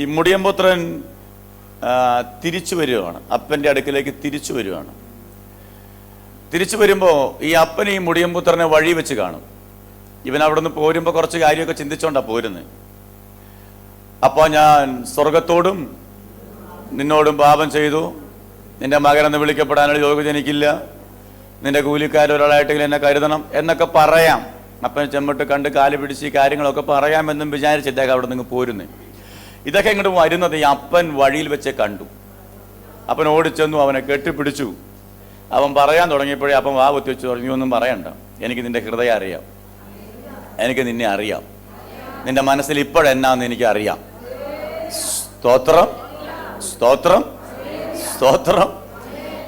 ഈ മുടിയമ്പുത്രൻ തിരിച്ചു വരികയാണ് അപ്പന്റെ അടുക്കിലേക്ക് തിരിച്ചു വരികയാണ് തിരിച്ചു വരുമ്പോൾ ഈ അപ്പൻ ഈ മുടിയമ്പുത്രനെ വഴി വെച്ച് കാണും. ഇവൻ അവിടെ നിന്ന് പോരുമ്പോൾ കുറച്ച് കാര്യമൊക്കെ ചിന്തിച്ചോണ്ടാണ് പോരുന്നത് അപ്പോൾ ഞാൻ സ്വർഗത്തോടും നിന്നോടും പാപം ചെയ്തു. നിന്റെ മകനെന്ന് വിളിക്കപ്പെടാനുള്ള യോഗ്യത എനിക്കില്ല. നിന്റെ കൂലിക്കാരൊരാളായിട്ടെങ്കിലും എന്നെ കരുതണം എന്നൊക്കെ പറയാം. അപ്പൻ ചെമ്മിട്ട് കണ്ട് കാൽ പിടിച്ച് ഈ കാര്യങ്ങളൊക്കെ പറയാമെന്നും വിചാരിച്ചിട്ടേക്കാം അവിടെ നിന്ന് പോരുന്നു. ഇതൊക്കെ ഇങ്ങോട്ട് വരുന്നത് ഈ അപ്പൻ വഴിയിൽ വെച്ച് കണ്ടു. അപ്പൻ ഓടിച്ചെന്നു അവനെ കെട്ടിപ്പിടിച്ചു. അവൻ പറയാൻ തുടങ്ങിയപ്പോഴേ അപ്പം വാ കുത്തി വെച്ച്. തുടങ്ങി "നീ ഒന്നും പറയണ്ട. എനിക്ക് നിന്റെ ഹൃദയം അറിയാം. എനിക്ക് നിന്നെ അറിയാം. നിന്റെ മനസ്സിൽ ഇപ്പോഴെന്നാന്ന് എനിക്ക് അറിയാം. സ്തോത്രം. സ്തോത്രം. സ്തോത്രം.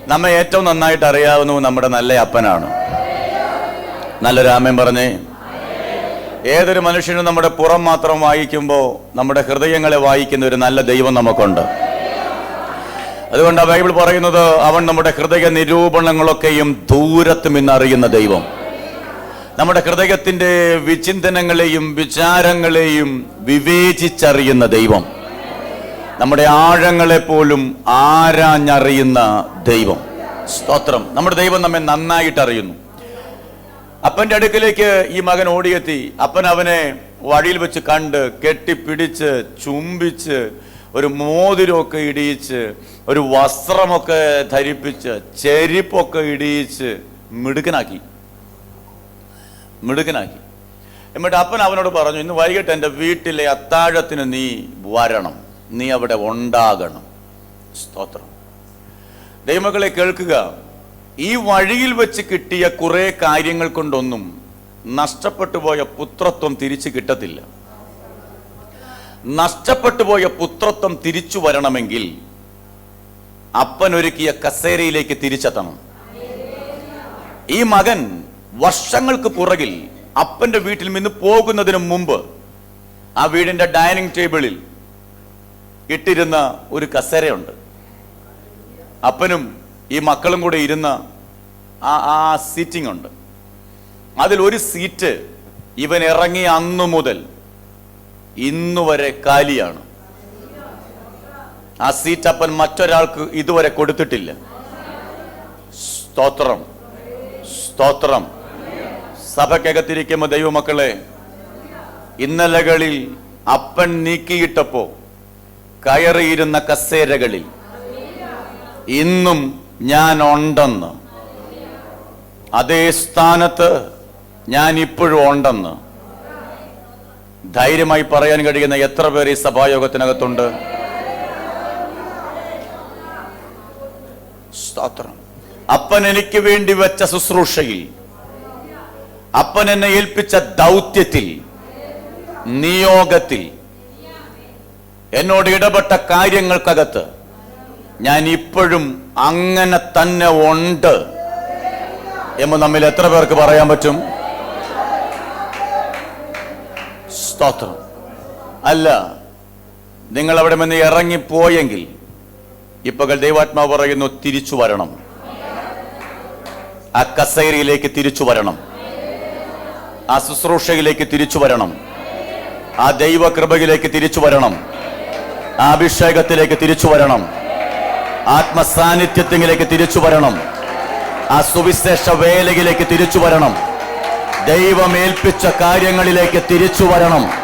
നമ്മെ ഏറ്റവും നന്നായിട്ട് അറിയാവുന്നു നമ്മുടെ നല്ല അപ്പനാണ്. നല്ലൊരു ആമയും പറഞ്ഞേ. ഏതൊരു മനുഷ്യനും നമ്മുടെ പുറം മാത്രം വായിക്കുമ്പോൾ നമ്മുടെ ഹൃദയങ്ങളെ വായിക്കുന്ന ഒരു നല്ല ദൈവം നമുക്കുണ്ട്. അതുകൊണ്ട് ബൈബിൾ പറയുന്നത് അവൻ നമ്മുടെ ഹൃദയ നിരൂപണങ്ങളൊക്കെയും ദൂരത്തും നിന്നറിയുന്ന ദൈവം. നമ്മുടെ ഹൃദയത്തിന്റെ വിചിന്തനങ്ങളെയും വിചാരങ്ങളെയും വിവേചിച്ചറിയുന്ന ദൈവം. നമ്മുടെ ആഴങ്ങളെ പോലും ആരാഞ്ഞറിയുന്ന ദൈവം. സ്തോത്രം. നമ്മുടെ ദൈവം നമ്മെ നന്നായിട്ട് അറിയുന്നു അപ്പന്റെ അടുക്കലേക്ക് ഈ മകൻ ഓടിയെത്തി. അപ്പൻ അവനെ വഴിയിൽ വെച്ച് കണ്ട് കെട്ടിപ്പിടിച്ച് ചുംബിച്ച് ഒരു മോതിരമൊക്കെ ഇടിയിച്ച് ഒരു വസ്ത്രമൊക്കെ ധരിപ്പിച്ച് ചെരിപ്പൊക്കെ ഇടിയിച്ച് മിടുക്കനാക്കി. മിടുക്കനാക്കി. എന്നിട്ട് അപ്പൻ അവനോട് പറഞ്ഞു ഇന്ന് വൈകിട്ട് എന്റെ വീട്ടിലെ അത്താഴത്തിന് നീ വരണം. നീ അവിടെ ഉണ്ടാകണം. സ്തോത്രം. ദൈവമക്കളെ കേൾക്കുക. ഈ വഴിയിൽ വെച്ച് കിട്ടിയ കുറെ കാര്യങ്ങൾ കൊണ്ടൊന്നും നഷ്ടപ്പെട്ടു പോയ പുത്രത്വം തിരിച്ചു കിട്ടത്തില്ല. നഷ്ടപ്പെട്ടു പോയ പുത്രത്വം തിരിച്ചു വരണമെങ്കിൽ അപ്പൻ ഒരുക്കിയ കസേരയിലേക്ക് തിരിച്ചെത്തണം. ഈ മകൻ വർഷങ്ങൾക്ക് പുറകിൽ അപ്പന്റെ വീട്ടിൽ നിന്ന് പോകുന്നതിന് മുമ്പ് ആ വീടിന്റെ ഡൈനിങ് ടേബിളിൽ ഇട്ടിരുന്ന ഒരു കസേരയുണ്ട്. അപ്പനും ഈ മക്കളും കൂടെ ഇരുന്ന ആ ആ സീറ്റിംഗ് ഉണ്ട്. അതിൽ ഒരു സീറ്റ് ഇവൻ ഇറങ്ങി അന്നു മുതൽ ഇന്നു വരെ കാലിയാണ്. ആ സീറ്റ് അപ്പൻ മറ്റൊരാൾക്ക് ഇതുവരെ കൊടുത്തിട്ടില്ല. സ്തോത്രം സ്തോത്രം. സഭക്കകത്തിരിക്കുമ്പോ ദൈവമക്കളെ ഇന്നലകളിൽ അപ്പൻ നീക്കിയിട്ടപ്പോ കയറിയിരുന്ന കസേരകളിൽ ഇന്നും ഞാൻ ഉണ്ടെന്ന്. അതേ സ്ഥാനത്ത് ഞാൻ ഇപ്പോഴും ഉണ്ടെന്ന് ധൈര്യമായി പറയാൻ കഴിയുന്ന എത്ര പേർ ഈ സഭായോഗത്തിനകത്തുണ്ട്? സ്തോത്രം. അപ്പൻ എനിക്ക് വേണ്ടി വെച്ച ശുശ്രൂഷയിൽ അപ്പൻ എന്നെ ഏൽപ്പിച്ച ദൗത്യത്തിൽ നിയോഗത്തിൽ എന്നോട് ഇടപെട്ട കാര്യങ്ങൾക്കകത്ത് ഞാൻ ഇപ്പോഴും അങ്ങനെ തന്നെ ഉണ്ട്. എന്ന് നമ്മിൽ എത്ര പേർക്ക് പറയാൻ പറ്റും? സ്തോത്രം. അല്ല നിങ്ങൾ അവിടെ നിന്ന് ഇറങ്ങിപ്പോയെങ്കിൽ ഇപ്പകൾ ദൈവാത്മാവ് പറയുന്നു തിരിച്ചു വരണം. ആ കസേരയിലേക്ക് തിരിച്ചു വരണം. ആ ശുശ്രൂഷയിലേക്ക് തിരിച്ചു വരണം. ആ ദൈവകൃപയിലേക്ക് തിരിച്ചു വരണം. ആ അഭിഷേകത്തിലേക്ക് തിരിച്ചു വരണം. ആത്മസാന്നിധ്യത്തിലേക്ക് തിരിച്ചു വരണം. ആ സുവിശേഷ വേലയിലേക്ക് തിരിച്ചു വരണം. ദൈവമേൽപ്പിച്ച കാര്യങ്ങളിലേക്ക് തിരിച്ചു വരണം.